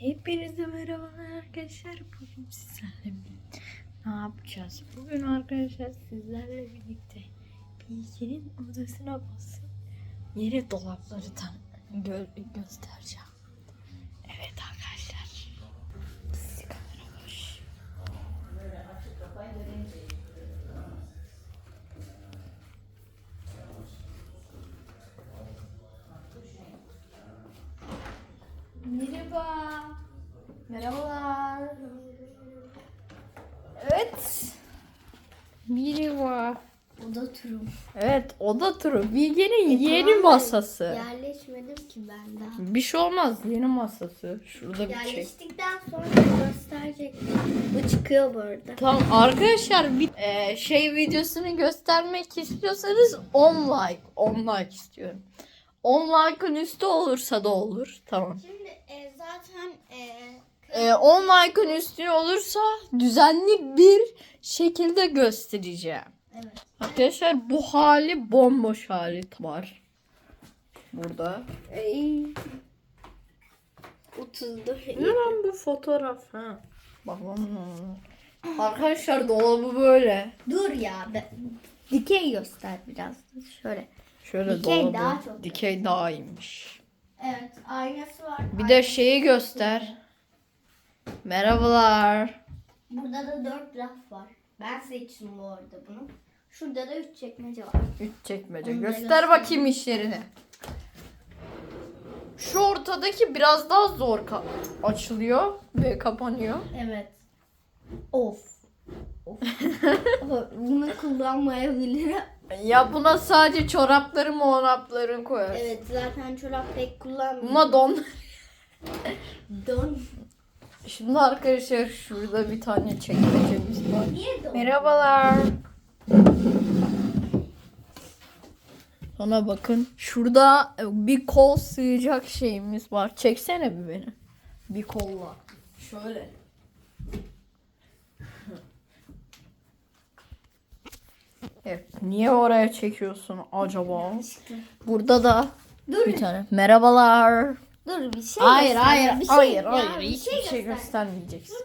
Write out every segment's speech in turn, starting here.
Hepinize merhabalar arkadaşlar. Bugün sizlerle birlikte ne yapacağız? Bugün arkadaşlar sizlerle birlikte Bilge'nin odasına basıp yere dolapları tam gö- göstereceğim. Evet arkadaşlar. Siz kamera boş. Merhaba. Merhabalar. Evet. Merhaba. Oda turum. Evet oda turu. Bilge'nin yeni tamam masası. Yerleşmedim ki ben daha. Bir şey olmaz yeni masası. Şurada bir çek. Yerleştikten sonra gösterecek. Bu çıkıyor bu arada. Tamam arkadaşlar bir e, şey videosunu göstermek istiyorsanız 10 like. 10 like istiyorum. 10 like'ın üstü olursa da olur. Tamam. Şimdi e, e, E, 10 like'ın üstü olursa düzenli bir şekilde göstereceğim. evet. Arkadaşlar bu hali bomboş hali var. Burada. Ey. 34. Ne lan bu fotoğraf ha? Bak lan. Arkadaşlar dolabı böyle. Dur ya. be- Dikey göster biraz. Şöyle. Şöyle Dikey dolabı. daha çok. Dikey daha iyiymiş. Evet aynası var. Bir de şeyi göster. Merhabalar. Burada da 4 raf var. Ben seçtim bu arada bunu. Şurada da 3 çekmece var. Üç çekmece. Onu da Göster bakayım işlerini. Şu ortadaki biraz daha zor ka- açılıyor ve kapanıyor. Evet. Of. Of. Bunu kullanmayabilirim. Ya buna sadece çorapları monapların koyar. Evet zaten çorap pek kullanmıyorum. Buna don. Don. Şimdi arkadaşlar şurada bir tane çekmecemiz var. Merhabalar. Sana bakın. Şurada bir kol sığacak şeyimiz var. Çeksene bir beni. Bir kolla. Şöyle. Evet. Niye oraya çekiyorsun acaba? Burada da Dur. bir tane. Merhabalar. Dur bir şey Hayır göster. hayır Bir şey- hayır ya, hayır bir hiçbir şey şey göster. göstermeyeceksin.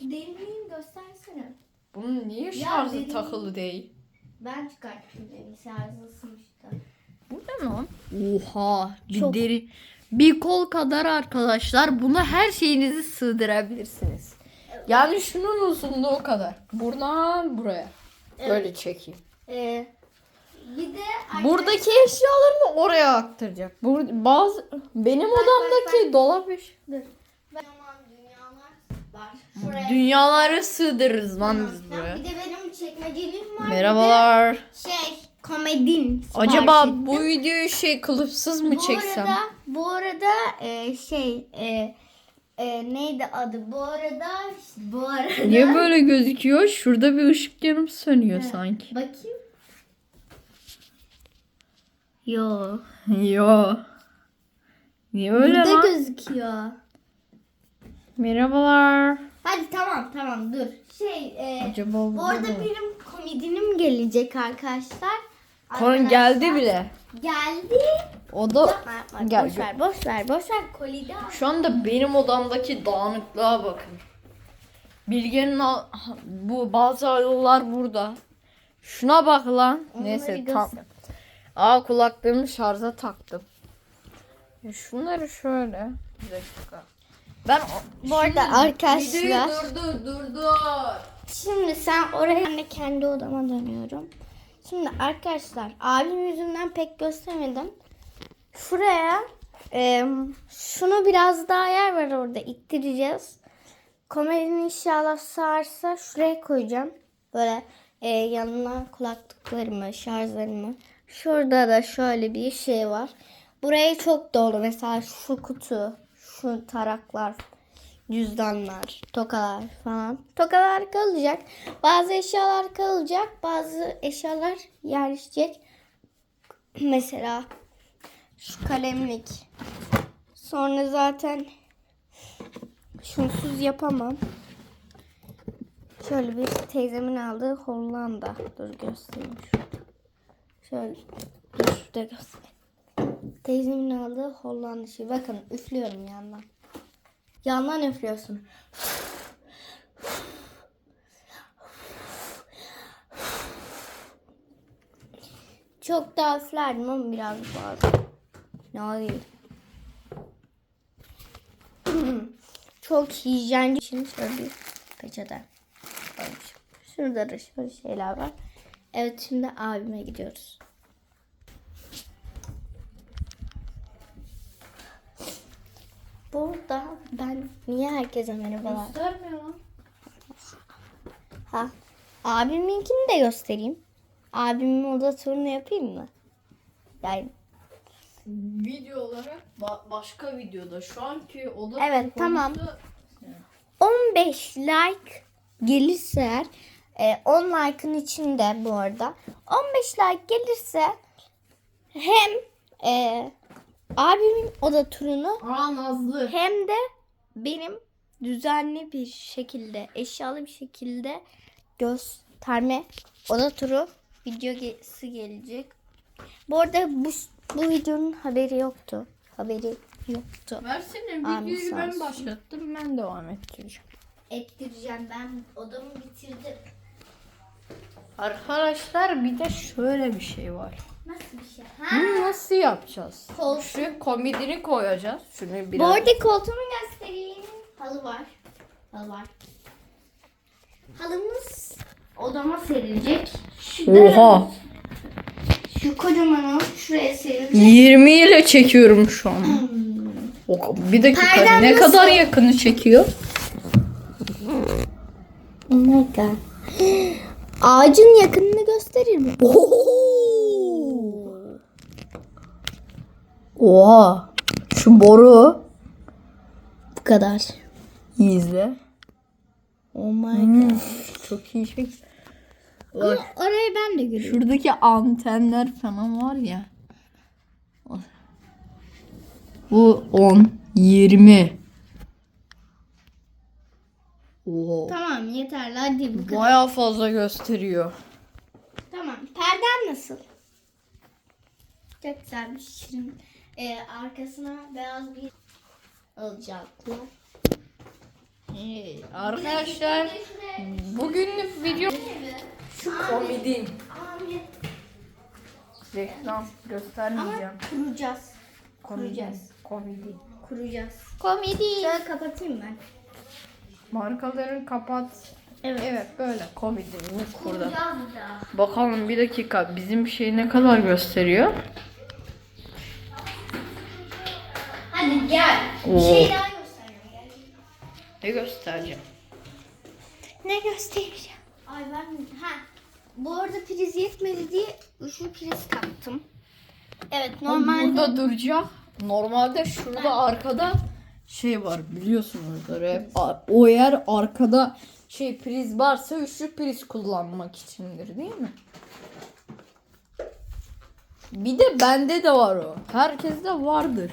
Derinliğini göstersene. Bunun niye şarjı dedim- takılı değil? Ben çıkarttım beni şarjlısın işte. Bu ne lan? Oha bir Çok. deri. Bir kol kadar arkadaşlar. Buna her şeyinizi sığdırabilirsiniz. Yani şunun uzunluğu o kadar. Buradan buraya. Böyle çekeyim. Ee, bir de Buradaki eşyalarını oraya aktaracak. Bur bazı benim odamdaki dolap eş- Dur. Ben aman dünyalar var. Şuraya. Dünyaları sığdırırız lan biz buraya. Bir de benim çekmeceliğim var. Merhabalar. Bir de şey komedin. sipariş Acaba ettim. bu videoyu şey kılıfsız mı bu çeksem? arada bu arada e, şey e, e, neydi adı? Bu arada bu arada Niye böyle gözüküyor? Şurada bir ışık yanıp sönüyor sanki. bakayım. Yo. Yo. Niye öyle Burada lan? gözüküyor. Merhabalar. Hadi tamam tamam dur. Şey e, Acaba bu arada mu? benim komedinim gelecek arkadaşlar. Kon Arkadaşlar, geldi bile. Geldi. O da Yapma yapma. Gel, boş ver boş ver boş ver kolide. al. şu anda benim odamdaki dağınıklığa bakın. Bilge'nin al- bu bazı ayılar burada. Şuna bak lan. Onları Neyse göster. Aa kulaklığımı şarja taktım. Şunları şöyle. Bir dakika. Ben o- Bu arada arkadaşlar- videoyu durdur durdur. Şimdi sen oraya ben de kendi odama dönüyorum. Şimdi arkadaşlar abim yüzünden pek göstermedim. Şuraya e, şunu biraz daha yer var orada ittireceğiz. Komedinin inşallah sağarsa şuraya koyacağım. Böyle e, yanına kulaklıklarımı, şarjlarımı. Şurada da şöyle bir şey var. Burayı çok dolu. Mesela şu kutu, şu taraklar, cüzdanlar, tokalar falan. Tokalar kalacak. Bazı eşyalar kalacak. Bazı eşyalar yerleşecek. Mesela şu kalemlik. Sonra zaten şunsuz yapamam. Şöyle bir teyzemin aldığı Hollanda. Dur göstereyim. Şöyle dur şurada göstereyim. Teyzemin aldığı Hollanda şey. Bakın üflüyorum yandan. Yandan üflüyorsun. Çok daha üflerdim ama biraz fazla. Ne değil. Çok hijyenci için şöyle bir peçete koymuşum. Şurada da şöyle şeyler var. Evet şimdi abime gidiyoruz. Burada ben niye herkese merhabalar? Göstermiyor lan. Ha. Abiminkini de göstereyim. Abimin oda turunu yapayım mı? Yani Video olarak ba- başka videoda şu anki oda Evet, konusu- tamam. 15 like gelirse eğer, e, 10 like'ın içinde bu arada 15 like gelirse hem e, abimin oda turunu Aa Nazlı. hem de benim düzenli bir şekilde eşyalı bir şekilde gösterme oda turu videosu gelecek. Bu arada bu, bu videonun haberi yoktu. Haberi yoktu. Versene Amin, videoyu sağ ben olsun. başlattım ben devam ettireceğim. Ettireceğim ben odamı bitirdim. Arkadaşlar bir de şöyle bir şey var. Nasıl bir şey? Bunu nasıl yapacağız? Kol- Şu komodini koyacağız. Şunu Bu biraz. arada koltuğumu göstereyim. Halı var. Halı var. Halımız odama serilecek. Şu Oha. Şu kocaman halı şuraya serilecek. 20 ile çekiyorum şu an. O- Bir dakika Perdem ne nasıl? kadar yakını çekiyor? Oh my god. Ağacın yakınını gösterir mi? Oha. Şu boru. Bu kadar. İyi izle. Oh my god. Çok iyi şey. Ama orayı ben de görüyorum. Şuradaki antenler falan var ya. Bu 10, 20. Oo. Tamam yeterli hadi bu kadar. Bayağı fazla gösteriyor. Tamam. Perden nasıl? Çok güzel bir şirin. Ee, arkasına beyaz bir alacaklar. Ee, arkadaşlar bugünlük video şu komedin. Amin. Reklam göstermeyeceğim. Kuracağız. Komedin. kuracağız. Komedi. Kuracağız. Komedi. Şöyle kapatayım ben. Markaları kapat. Evet. Evet böyle komedimiz burada. Bir. Bakalım bir dakika bizim şey ne kadar gösteriyor? Hadi gel. Bir Oo. şey daha göstereyim. Gel. Ne göstereceğim? Ne göstereceğim? Ay ben ha. Bu arada priz yetmedi diye üçlü priz taktım. Evet normalde Burada duracak. Normalde şurada arkada şey var biliyorsunuzdur hep. O yer arkada şey priz varsa üçlü priz kullanmak içindir değil mi? Bir de bende de var o. Herkeste vardır.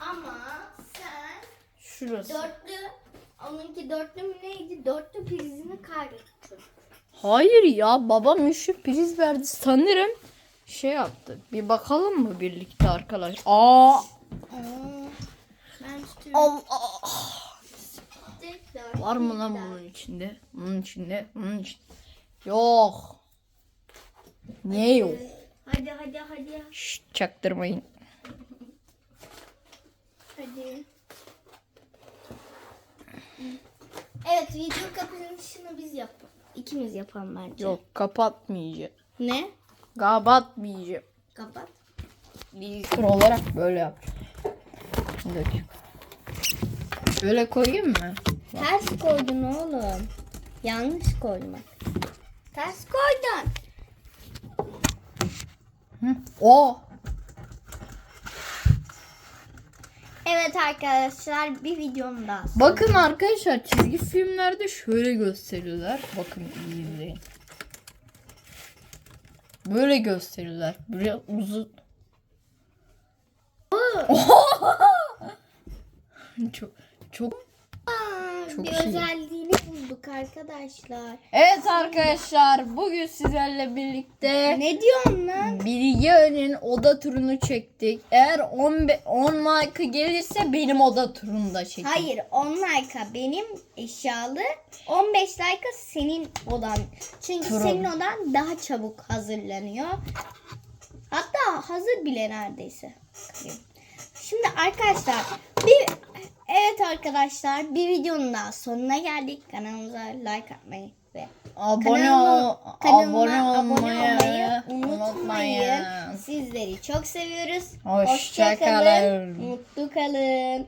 ama sen Şurası. dörtlü onunki dörtlü mü neydi? Dörtlü prizini kaybettin. Hayır ya babam üçlü priz verdi sanırım. Şey yaptı. Bir bakalım mı birlikte arkadaş? Aa! Ben tutuyorum. Allah! Tekrar. Var mı lan bunun içinde? Bunun içinde, bunun içinde. Yok. Niye yok? Hadi hadi hadi Şşt, çaktırmayın. hadi. Evet video kapanışını biz yapalım. İkimiz yapalım bence. Yok kapatmayacağım. Ne? Kapatmayacağım. Kapat. Bilgisayar olarak böyle yapacağım. Bir dakika. Şöyle koyayım mı? Ters koydun oğlum. Yanlış koydun bak. Ters koydun. Hı? O. Evet arkadaşlar bir videom daha. Bakın arkadaşlar çizgi filmlerde şöyle gösteriyorlar. Bakın iyi izleyin. Böyle gösteriyorlar. Biraz uzun. çok çok Çok bir iyi. özelliğini bulduk. arkadaşlar. Evet arkadaşlar bugün sizlerle birlikte Ne diyorsun lan? Bilge'nin oda turunu çektik. Eğer 10, be- 10 like gelirse benim oda turunu da çekeceğim. Hayır 10 like'a benim eşyalı 15 like'a senin odan. Çünkü Turun. senin odan daha çabuk hazırlanıyor. Hatta hazır bile neredeyse. Şimdi arkadaşlar bir evet arkadaşlar bir videonun daha sonuna geldik. Kanalımıza like atmayı ve Abone, kanalıma, ol, kanalıma abone abone olmayı, olmayı unutmayın. Sizleri çok seviyoruz. Hoşça Hoşça kalın. Mutlu kalın.